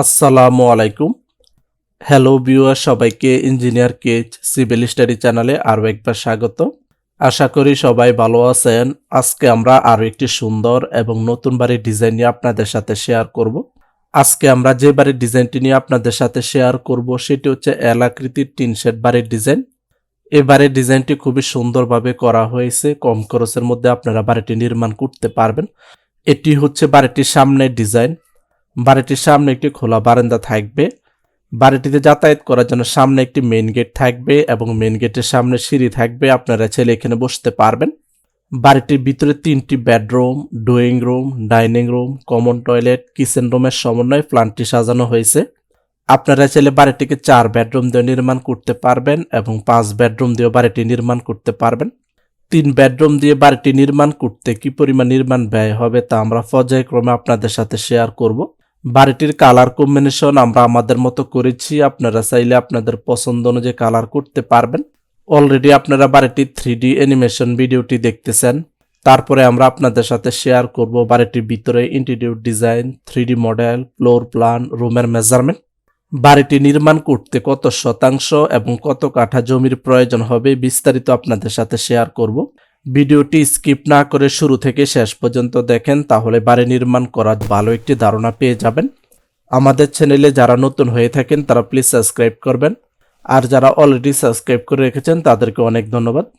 আসসালামু আলাইকুম। Hello viewer সবাইকে ইঞ্জিনিয়ার কেচ সিভিল স্টাডি চ্যানেলে আরও একবার স্বাগত। আশা করি সবাই ভালো আছেন। আজকে আমরা আরও একটি সুন্দর এবং নতুন বাড়ির ডিজাইন নিয়ে আপনাদের সাথে শেয়ার করব। আজকে আমরা যে বাড়ির ডিজাইনটি নিয়ে আপনাদের সাথে শেয়ার করব, সেটি হচ্ছে এলাকৃতির টিন শেড বাড়ির ডিজাইন এই বাড়ির ডিজাইনটি খুবই সুন্দরভাবে করা হয়েছে। কম খরচের মধ্যে আপনারা বাড়িটি নির্মাণ করতে পারবেন। এটি হচ্ছে বাড়িটির সামনের ডিজাইন বাড়িটির সামনে একটি খোলা বারান্দা থাকবে। বাড়িটিতে যাতায়াত করার জন্য সামনে একটি মেন গেট থাকবে এবং মেন গেটের সামনে সিঁড়ি থাকবে। আপনারা ছেলে এখানে বসতে পারবেন। বাড়িটির ভিতরে তিনটি bedroom drawing room dining room common toilet kitchen রুমের সমন্বয়ে প্ল্যানটি সাজানো হয়েছে। আপনারা চাইলে বাড়িটিকে চার বেডরুম দিয়ে নির্মাণ করতে পারবেন এবং পাঁচ বেডরুম দিয়ে বাড়িটি নির্মাণ করতে পারবেন। তিন বেডরুম দিয়ে বাড়িটি নির্মাণ করতে কি পরিমাণ নির্মাণ ব্যয় হবে তা আমরা পর্যায়ক্রমে আপনাদের সাথে শেয়ার করব। বাড়িটির কালার কম্বিনেশন আমরা আমাদের মতো করেছি। আপনারা চাইলে আপনাদের পছন্দ অনুযায়ী কালার করতে পারবেন। অলরেডি আপনারা বাড়িটির থ্রি ডি অ্যানিমেশন ভিডিওটি দেখতেছেন। তারপরে আমরা আপনাদের সাথে শেয়ার করব বাড়িটির ভিতরে interior design three model floor plan রুমের মেজারমেন্ট বাড়িটি নির্মাণ করতে কত শতাংশ এবং কত কাঠা জমির প্রয়োজন হবে বিস্তারিত আপনাদের সাথে শেয়ার করব। ভিডিওটি স্কিপ না করে শুরু থেকে শেষ পর্যন্ত দেখেন, তাহলে বাড়ি নির্মাণ করার ভালো একটি ধারণা পেয়ে যাবেন। আমাদের চ্যানেলে যারা নতুন হয়ে থাকেন, তারা প্লিজ সাবস্ক্রাইব করবেন। আর যারা অলরেডি সাবস্ক্রাইব করে রেখেছেন, তাদেরকে অনেক ধন্যবাদ।